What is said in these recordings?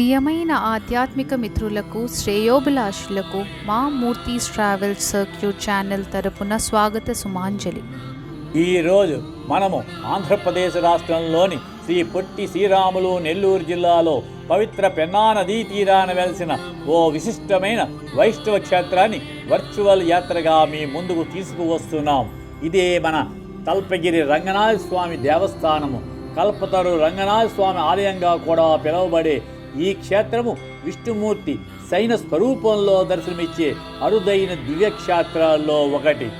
ప్రియమైన ఆధ్యాత్మిక మిత్రులకు శ్రేయోభిలాషులకు మా మూర్తీస్ ట్రావెల్ సర్క్యూట్ ఛానల్ తరపున స్వాగత సుమాంజలి. ఈరోజు మనము ఆంధ్రప్రదేశ్ రాష్ట్రంలోని శ్రీ పొట్టి శ్రీరాములు నెల్లూరు జిల్లాలో పవిత్ర పెన్నా నదీ తీరాన వెలిసిన ఓ విశిష్టమైన వైష్ణవ క్షేత్రాన్ని వర్చువల్ యాత్రగా మీ ముందుకు తీసుకువస్తున్నాం. ఇదే మన కల్పగిరి రంగనాథ స్వామి దేవస్థానము. కల్పతరు రంగనాథ స్వామి ఆలయంగా కూడా పిలువబడే ఈ క్షేత్రము విష్ణుమూర్తి సైన స్వరూపంలో దర్శనమిచ్చే అరుదైన దివ్యక్షేత్రాల్లో ఒకటి.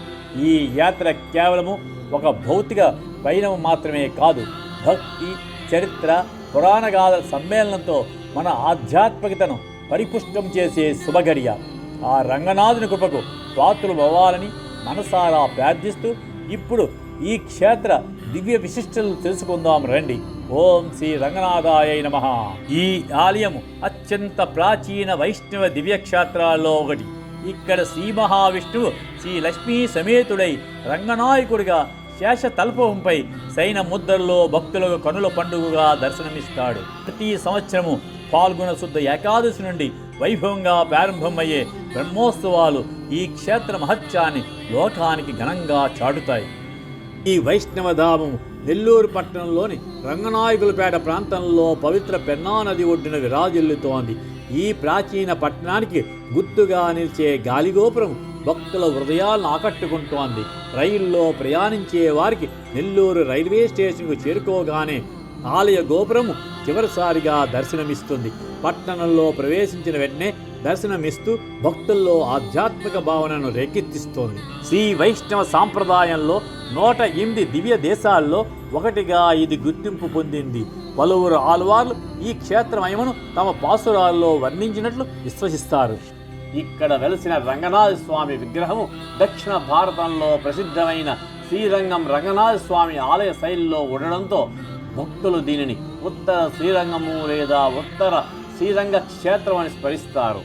ఈ యాత్ర కేవలము ఒక భౌతిక పయనం మాత్రమే కాదు. భక్తి చరిత్ర పురాణగాథ సమ్మేళనంతో మన ఆధ్యాత్మికతను పరిపుష్టం చేసే శుభగడియ. ఆ రంగనాథుని కృపకు పాత్రలు అవ్వాలని మనసారా ప్రార్థిస్తూ ఇప్పుడు ఈ క్షేత్ర దివ్య విశిష్టలు తెలుసుకుందాం రండి. ఓం శ్రీ రంగనాథాయ నమ. ఈ ఆలయము అత్యంత ప్రాచీన వైష్ణవ దివ్య క్షేత్రాల్లో ఒకటి. ఇక్కడ శ్రీ మహావిష్ణువు శ్రీ లక్ష్మీ సమేతుడై రంగనాయకుడిగా శేష తల్పంపై సైన ముద్రల్లో భక్తులకు కనుల పండుగగా దర్శనమిస్తాడు. ప్రతి సంవత్సరము పాల్గొన శుద్ధ ఏకాదశి నుండి వైభవంగా ప్రారంభమయ్యే బ్రహ్మోత్సవాలు ఈ క్షేత్ర మహత్యాన్ని లోకానికి ఘనంగా చాటుతాయి. ఈ వైష్ణవధామం నెల్లూరు పట్టణంలోని రంగనాయకులపేట ప్రాంతంలో పవిత్ర పెన్నా నది ఒడ్డున విరాజిల్లుతోంది. ఈ ప్రాచీన పట్టణానికి గుర్తుగా నిలిచే గాలిగోపురం భక్తుల హృదయాలను ఆకట్టుకుంటోంది. రైల్లో ప్రయాణించే వారికి నెల్లూరు రైల్వే స్టేషన్కు చేరుకోగానే ఆలయ గోపురము చివరిసారిగా దర్శనమిస్తుంది. పట్టణంలో ప్రవేశించిన వెంటనే దర్శనమిస్తూ భక్తుల్లో ఆధ్యాత్మిక భావనను రేకెత్తిస్తోంది. శ్రీ వైష్ణవ సాంప్రదాయంలో నూట ఎనిమిది దివ్య దేశాల్లో ఒకటిగా ఇది గుర్తింపు పొందింది. పలువురు ఆల్వార్లు ఈ క్షేత్రమయమును తమ పాసురాల్లో వర్ణించినట్లు విశ్వసిస్తారు. ఇక్కడ వెలసిన రంగనాథ స్వామి విగ్రహము దక్షిణ భారతంలో ప్రసిద్ధమైన శ్రీరంగం రంగనాథ స్వామి ఆలయ శైలిలో ఉండడంతో భక్తులు దీనిని ఉత్తర శ్రీరంగము లేదా ఉత్తర శ్రీరంగ క్షేత్రం అని స్మరిస్తారు.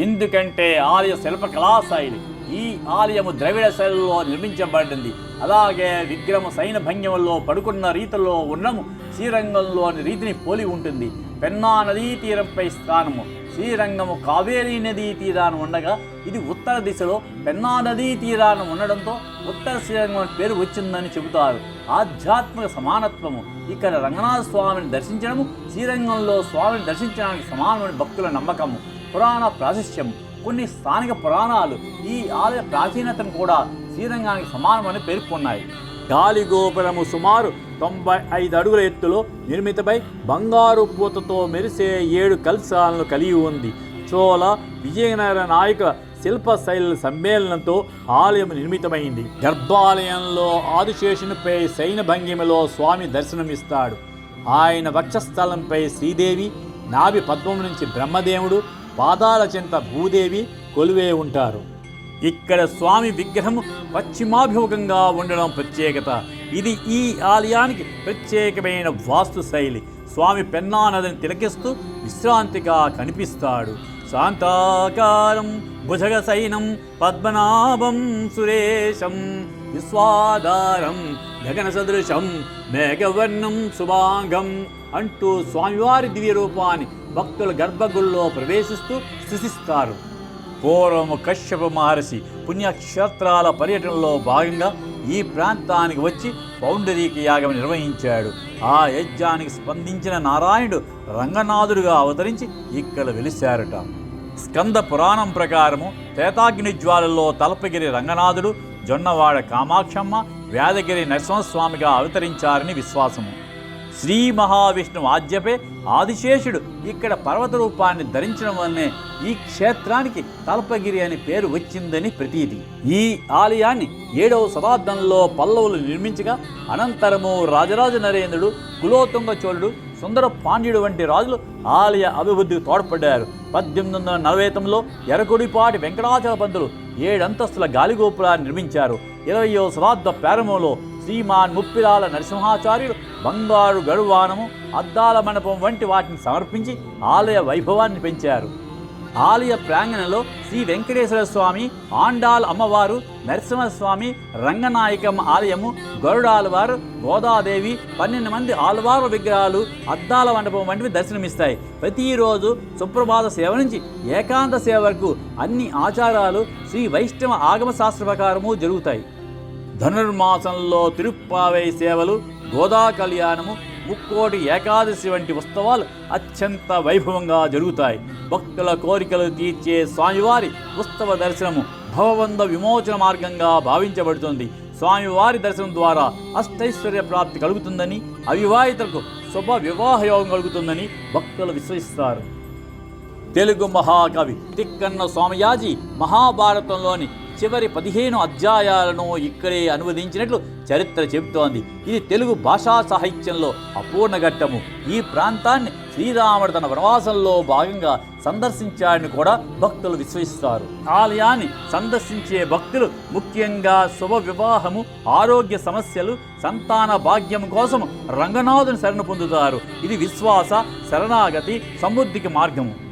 ఎందుకంటే ఆలయ శిల్ప కళాశైలి ఈ ఆలయము ద్రవిడ శైలిలో నిర్మించబడింది. అలాగే విగ్రహము సైన భంగిమలో పడుకున్న రీతిలో ఉన్నము. శ్రీరంగంలోని రీతిని పోలి ఉంటుంది. పెన్నా నదీ తీరంపై స్థానము. శ్రీరంగము కావేరీ నదీ తీరాన ఉండగా ఇది ఉత్తర దిశలో పెన్నా నదీ తీరాన ఉండడంతో ఉత్తర శ్రీరంగం పేరు వచ్చిందని చెబుతారు. ఆధ్యాత్మిక సమానత్వము. ఇక్కడ రంగనాథ స్వామిని దర్శించడము శ్రీరంగంలో స్వామిని దర్శించడానికి సమానమైన భక్తుల నమ్మకము పురాణ ప్రాశిష్యం కొన్ని స్థానిక పురాణాలు ఈ ఆలయ ప్రాచీనతను కూడా శ్రీరంగానికి సమానమని పేర్కొన్నాయి. గాలి గోపురము సుమారు తొంభై ఐదు అడుగుల ఎత్తులో నిర్మితమై బంగారు పూతతో మెరిసే ఏడు కలశాలను కలిగి ఉంది. చోళ విజయనగర నాయక శిల్ప శైలుల సమ్మేళనంతో ఆలయం నిర్మితమైంది. గర్భాలయంలో ఆదిశేషునిపై శైన భంగిమలో స్వామి దర్శనమిస్తాడు. ఆయన వక్షస్థలంపై శ్రీదేవి నాభి పద్మం నుంచి బ్రహ్మదేవుడు పాదాల చెంత భూదేవి కొలువే ఉంటారు. ఇక్కడ స్వామి విగ్రహం పశ్చిమాభిముఖంగా ఉండడం ప్రత్యేకత. ఇది ఈ ఆలయానికి ప్రత్యేకమైన వాస్తు శైలి. స్వామి పెన్నా నదిని తిలకిస్తూ విశ్రాంతిగా కనిపిస్తాడు. శాంతాకారం భుజగ సైనం పద్మనాభం సురేశం విశ్వాధారం గగన సదృశం మేఘవర్ణం శుభాంగం అంటూ స్వామివారి దివ్య రూపాన్ని భక్తుల గర్భగుల్లో ప్రవేశిస్తూ స్థుతిస్తారు. పూర్వము కశ్యప మహర్షి పుణ్యక్షేత్రాల పర్యటనలో భాగంగా ఈ ప్రాంతానికి వచ్చి పౌండరీక యాగం నిర్వహించాడు. ఆ యజ్ఞానికి స్పందించిన నారాయణుడు రంగనాథుడుగా అవతరించి ఇక్కడ వెలిశారట. స్కంద పురాణం ప్రకారము త్రేతాగ్ని జ్వాలలో తలపగిరి రంగనాథుడు జొన్నవాడ కామాక్షమ్మ వేదగిరి నరసింహస్వామిగా అవతరించారని విశ్వాసము. శ్రీ మహావిష్ణువు ఆజ్ఞపై ఆదిశేషుడు ఇక్కడ పర్వత రూపాన్ని ధరించడం వల్లనే ఈ క్షేత్రానికి తల్పగిరి అనే పేరు వచ్చిందని ప్రతీతి. ఈ ఆలయాన్ని ఏడవ శతాబ్దంలో పల్లవులు నిర్మించగా అనంతరము రాజరాజ నరేంద్రుడు కులోతుంగ చోళుడు సుందర పాండ్యుడు వంటి రాజులు ఆలయ అభివృద్ధికి తోడ్పడ్డారు. పద్దెనిమిది వందల నలభై తొమ్మిదిలో ఎరకొడిపాటి వెంకటాచల పంతులు ఏడంతస్తుల గాలిగోపురాన్ని నిర్మించారు. ఇరవయో శతాబ్ద ప్రారంభంలో శ్రీమాన్ ముప్పిరాల నరసింహాచార్యులు బంగారు గడువానము అద్దాల మండపం వంటి వాటిని సమర్పించి ఆలయ వైభవాన్ని పెంచారు. ఆలయ ప్రాంగణంలో శ్రీ వెంకటేశ్వర స్వామి ఆండాల్ అమ్మవారు నరసింహస్వామి రంగనాయకమ్మ ఆలయము గరుడాలవారు గోదాదేవి పన్నెండు మంది ఆలవారు విగ్రహాలు అద్దాల మండపం వంటివి దర్శనమిస్తాయి. ప్రతిరోజు సుప్రభాత సేవ నుంచి ఏకాంత సేవ వరకు అన్ని ఆచారాలు శ్రీ వైష్ణవ ఆగమ శాస్త్ర ప్రకారము జరుగుతాయి. ధనుర్మాసంలో తిరుప్పావై సేవలు గోదా కళ్యాణము ముక్కోటి ఏకాదశి వంటి ఉత్సవాలు అత్యంత వైభవంగా జరుగుతాయి. భక్తుల కోరికలు తీర్చే స్వామివారి ఉత్సవ దర్శనము భవబంధ విమోచన మార్గంగా భావించబడుతుంది. స్వామివారి దర్శనం ద్వారా అష్టైశ్వర్య ప్రాప్తి కలుగుతుందని అవివాహితులకు శుభ వివాహ యోగం కలుగుతుందని భక్తులు విశ్వసిస్తారు. తెలుగు మహాకవి తిక్కన్న స్వామియాజీ మహాభారతంలోని చివరి పదిహేను అధ్యాయాలను ఇక్కడే అనువదించినట్లు చరిత్ర చెబుతోంది. ఇది తెలుగు భాషా సాహిత్యంలో అపూర్ణ ఘట్టము ఈ ప్రాంతాన్ని శ్రీరాముడు తన వనవాసంలో భాగంగా సందర్శించాడని కూడా భక్తులు విశ్వసిస్తారు. ఆలయాన్ని సందర్శించే భక్తులు ముఖ్యంగా శుభ వివాహము ఆరోగ్య సమస్యలు సంతాన భాగ్యం కోసం రంగనాథుని శరణు పొందుతారు. ఇది విశ్వాస శరణాగతి సమృద్ధికి మార్గము.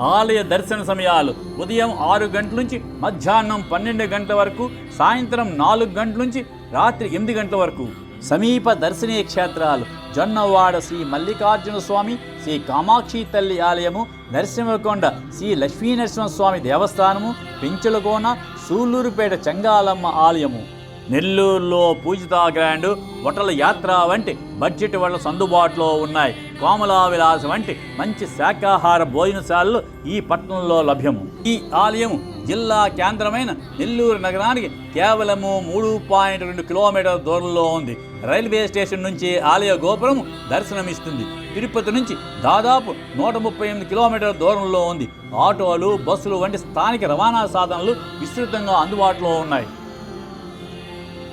ఆలయ దర్శన సమయాలు ఉదయం ఆరు గంటల నుంచి మధ్యాహ్నం పన్నెండు గంటల వరకు సాయంత్రం నాలుగు గంటల నుంచి రాత్రి ఎనిమిది గంటల వరకు. సమీప దర్శనీయ క్షేత్రాలు జొన్నవాడ శ్రీ మల్లికార్జున స్వామి శ్రీ కామాక్షి తల్లి ఆలయము నరసింహకొండ శ్రీ లక్ష్మీ స్వామి దేవస్థానము పెంచులకోన సూళ్ళూరుపేట చెంగాలమ్మ ఆలయము. నెల్లూరులో పూజితా గ్రాండ్ హోటల్ యాత్ర వంటి బడ్జెట్ వల్ల సందుబాటులో ఉన్నాయి. కోమలా విలాస్ వంటి మంచి శాకాహార భోజనశాలలు ఈ పట్టణంలో లభ్యము. ఈ ఆలయం జిల్లా కేంద్రమైన నెల్లూరు నగరానికి కేవలము మూడు పాయింట్ రెండు కిలోమీటర్ల దూరంలో ఉంది. రైల్వే స్టేషన్ నుంచి ఆలయ గోపురం దర్శనమిస్తుంది. తిరుపతి నుంచి దాదాపు నూట ముప్పై ఎనిమిది కిలోమీటర్ల దూరంలో ఉంది. ఆటోలు బస్సులు వంటి స్థానిక రవాణా సాధనాలు విస్తృతంగా అందుబాటులో ఉన్నాయి.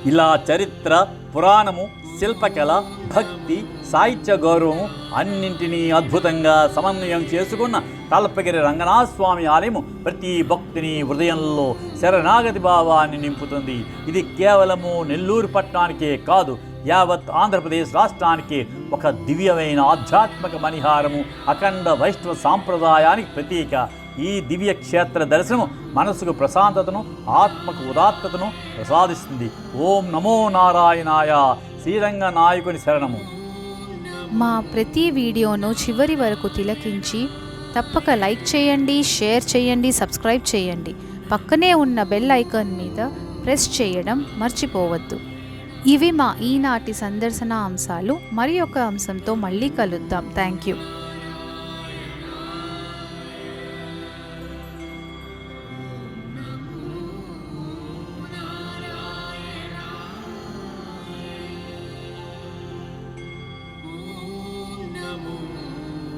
ఇలా చరిత్ర పురాణము శిల్పకళ భక్తి సాహిత్య గౌరవము అన్నింటినీ అద్భుతంగా సమన్వయం చేసుకున్న తలపగిరి రంగనాథ స్వామి ఆలయము ప్రతి భక్తుని హృదయంలో శరణాగతి భావాన్ని నింపుతుంది. ఇది కేవలము నెల్లూరు పట్టణానికే కాదు యావత్ ఆంధ్రప్రదేశ్ రాష్ట్రానికి ఒక దివ్యమైన ఆధ్యాత్మిక మణిహారము అఖండ వైష్ణవ సాంప్రదాయానికి ప్రతీక. ఈ దివ్య క్షేత్ర దర్శనం మనసుకు ప్రశాంతతను ఆత్మకు ఉదాత్తతను ప్రసాదిస్తుంది. ఓం నమో నారాయణాయ శ్రీరంగ నాయకుని శరణము. మా ప్రతి వీడియోను చివరి వరకు తిలకించి తప్పక లైక్ చేయండి షేర్ చేయండి సబ్స్క్రైబ్ చేయండి. పక్కనే ఉన్న బెల్ ఐకాన్ మీద ప్రెస్ చేయడం మర్చిపోవద్దు. ఇవి మా ఈనాటి సందర్శన అంశాలు. మరి ఒక అంశంతో మళ్ళీ కలుద్దాం. Thank you.